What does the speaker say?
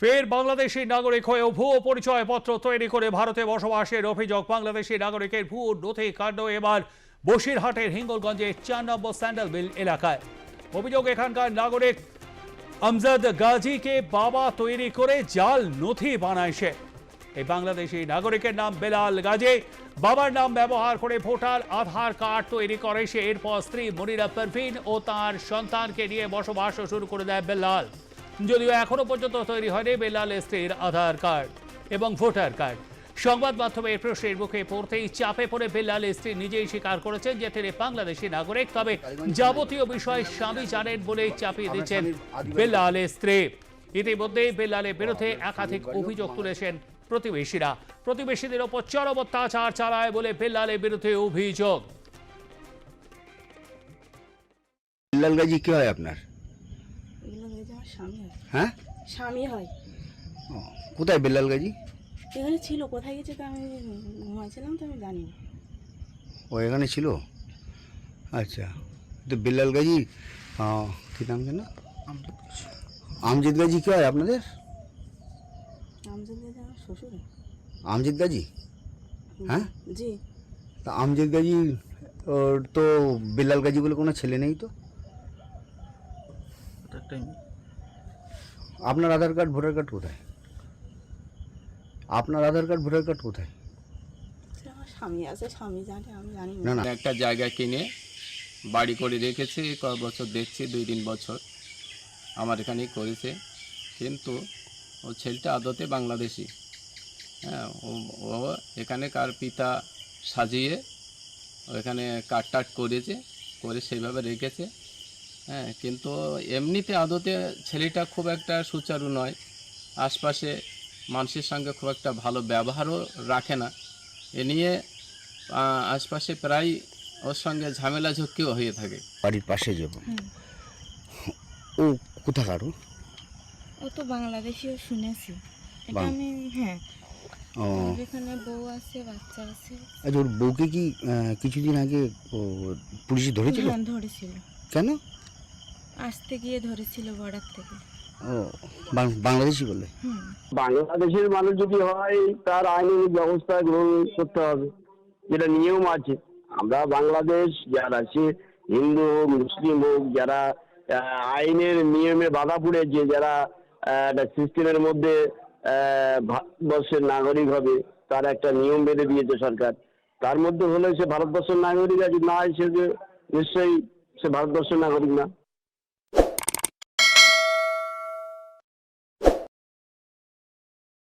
ফের বাংলাদেশি নাগরিক হয়েও ভুয়ো পরিচয়পত্র তৈরি করে ভারতে বসবাসের অভিযোগ। বাংলাদেশি নাগরিকের ভুয়ো নথি কাণ্ড এবার বসিরহাটের হিঙ্গলগঞ্জের চার নম্বর স্যান্ডেল বিল এলাকায়। অভিযোগ, এখানকার নাগরিক আমজাদ গাজীকে বাবা তৈরি করে জাল নথি বানায় সে। এই বাংলাদেশি নাগরিকের নাম বেলাল গাজী। বাবার নাম ব্যবহার করে ভোটার, আধার কার্ড তৈরি করে সে। এরপর স্ত্রী মনিরা পারভিন ও তার সন্তানকে নিয়ে বসবাস শুরু করে দেয় বেলাল। যদিও এখনও পর্যন্ত তৈরি হয়নি বেলাল স্ত্রীর আধার কার্ড এবং ভোটার কার্ড। সংবাদ মাধ্যমে এর প্রশ্নের মুখে পড়তেই চাপে পড়ে বেলাল স্ত্রী নিজেই স্বীকার করেছেন যে তিনি বাংলাদেশি নাগরিক, তবে যাবতীয় বিষয় স্বামী জানেন বলেই চাপিয়ে দিচ্ছেন বেলালের স্ত্রী ইতিমধ্যে বেলালের বিরুদ্ধে একাধিক অভিযোগ তুলেছেন প্রতিবেশীরা। প্রতিবেশীদের ওপর চরম অত্যাচার চালায় বলে বেলালের বিরুদ্ধে অভিযোগ। বিল্লাল গাজী, কি হয় আপনার এগুলো হয়েছে আমার স্বামী হয়। হ্যাঁ? স্বামী হয়। ও, কোথায় বিল্লাল গাজী? এখানে ছিল কোথায় গেছে তো আমি ঘুমাইছিলাম তো আমি জানি না। ও এখানে ছিল? আচ্ছা তো বিল্লাল গাজী কি নাম যেন? আমজিদ গাজী। কি হয় আপনাদের? আমজাদ গেছে আমার শ্বশুর। আমজিদ গাজী? হ্যাঁ? জি। তা আমজিদ গাজী ওর তো বিল্লাল গাজী বলে কোনো ছেলে নেই তো? আপনার আধার কার্ড ভোটার কার্ড কোথায়? আপনার আধার কার্ড ভোটার কার্ড কোথায়? আমার স্বামী আছে স্বামী জানে আমি জানি না। না একটা জায়গা কিনে বাড়ি করে রেখেছে কয়েক বছর দেখছি দুই তিন বছর। আমার এখানেই করেছে। কিন্তু ও ছেলেটা আদতে বাংলাদেশি। হ্যাঁ ও ও এখানে কার পিতা সাজিয়ে ও এখানে কাট টাট করেছে করে সেইভাবে রেখেছে। হ্যাঁ কিন্তু এমনিতে আদতে ছেলেটা খুব একটা সুচারু নয়। আশপাশে মানুষের সঙ্গে খুব একটা ভালো ব্যবহারও রাখে না। এ নিয়ে আশপাশে প্রায় ওর সঙ্গে ঝামেলা ঝক্কিও হয়ে থাকে। বাড়ির পাশে যাব। ও কোথাকার ও? ও তো বাংলাদেশিও শুনেছি। এটা আমি হ্যাঁ। এখানে বউ আছে বাচ্চা আছে। আচ্ছা ওর বউকে কি কিছুদিন আগে পুলিশে ধরেছিল? হ্যাঁ ধরেছিল। কেন? আসতে গিয়ে ধরেছিল বর্ডার থেকে। ও বাংলাদেশি বলে? বাংলাদেশের মানুষ যদি হয় তার আইনি ব্যবস্থা গ্রহণ করতে হবে যেটা নিয়ম আছে। আমরা বাংলাদেশ যারা সে হিন্দু হোক মুসলিম হোক যারা আহ, আইনের নিয়মে বাধা পড়েছে যারা একটা সিস্টেমের মধ্যে আহ, ভারতবর্ষের নাগরিক হবে তার একটা নিয়ম বেঁধে দিয়েছে সরকার। তার মধ্যে হলে সে ভারতবর্ষের নাগরিক আছে না হয় সে যে নিশ্চয়ই সে ভারতবর্ষের নাগরিক না।